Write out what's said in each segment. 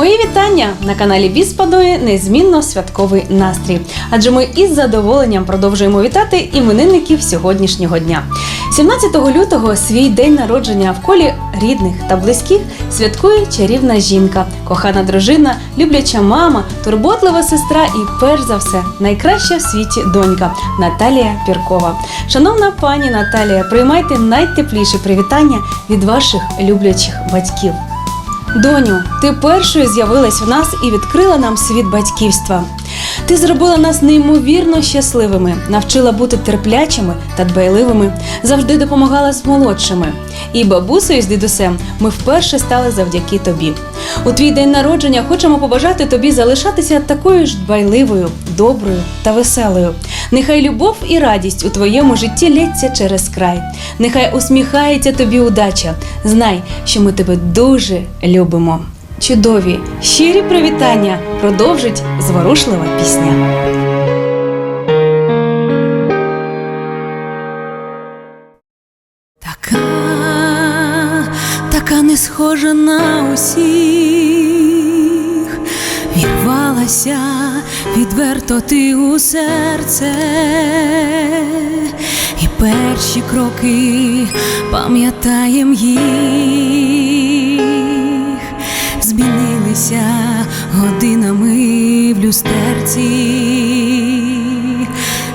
Мої вітання на каналі Біз панує незмінно святковий настрій. Адже ми із задоволенням продовжуємо вітати іменинників сьогоднішнього дня. 17 лютого свій день народження в колі рідних та близьких святкує чарівна жінка, кохана дружина, любляча мама, турботлива сестра і, перш за все, найкраща в світі донька Наталія Піркова. Шановна пані Наталія, приймайте найтепліші привітання від ваших люблячих батьків. Доню, ти першою з'явилась в нас і відкрила нам світ батьківства. Ти зробила нас неймовірно щасливими, навчила бути терплячими та дбайливими, завжди допомагала з молодшими. І бабусею з дідусем ми вперше стали завдяки тобі. У твій день народження хочемо побажати тобі залишатися такою ж дбайливою, доброю та веселою. Нехай любов і радість у твоєму житті лється через край. Нехай усміхається тобі удача. Знай, що ми тебе дуже любимо. Чудові, щирі привітання. Продовжить зворушлива пісня. Така, така не схожа на усіх, вірвалася відверто ти у серце, і перші кроки пам'ятаєм їх, люстерці.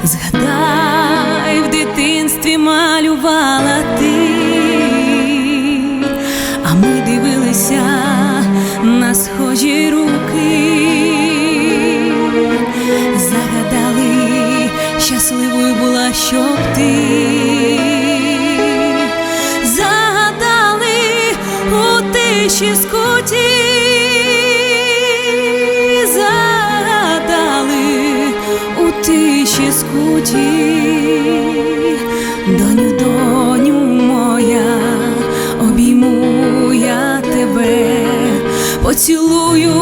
Згадай, в дитинстві малювала ти, а ми дивилися на схожі руки, загадали, щасливою була, щоб ти. Тиші скуті, тиші скуті, доню, доню моя, обійму я тебе, поцілую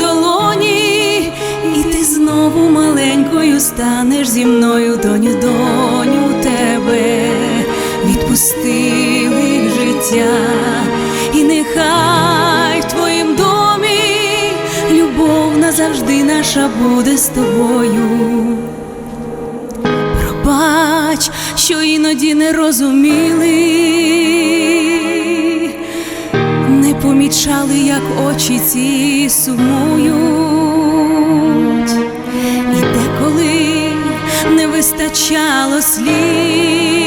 долоні, і ти знову маленькою станеш зі мною, доню, доню тебе відпустили життя, і нехай в твоїм домі любов назавжди наша буде з тобою. Пробач, що іноді не розуміли, не помічали, як очі ці сумують, і деколи не вистачало слів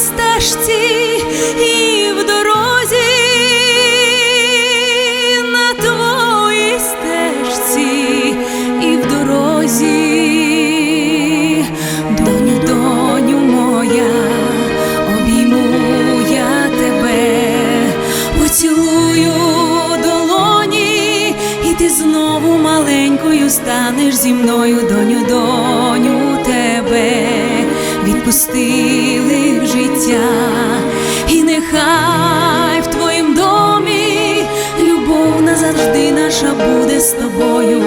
стежці і в дорозі, на твоїй стежці і в дорозі, доню, доню моя, обійму я тебе, поцілую долоні, і ти знову маленькою станеш зі мною, доню, доню в життя, і нехай в твоїм домі любов назавжди наша буде з тобою.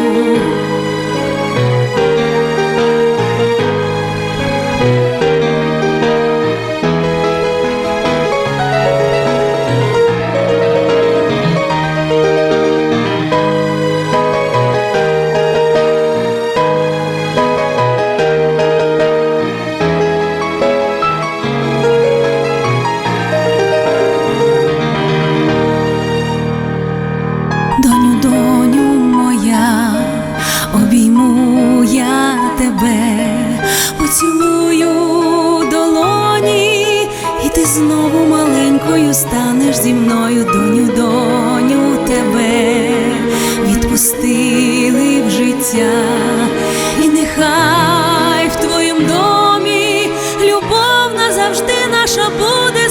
станеш зі мною, доню, доню тебе відпустили в життя, і нехай в твоїм домі любов назавжди наша буде.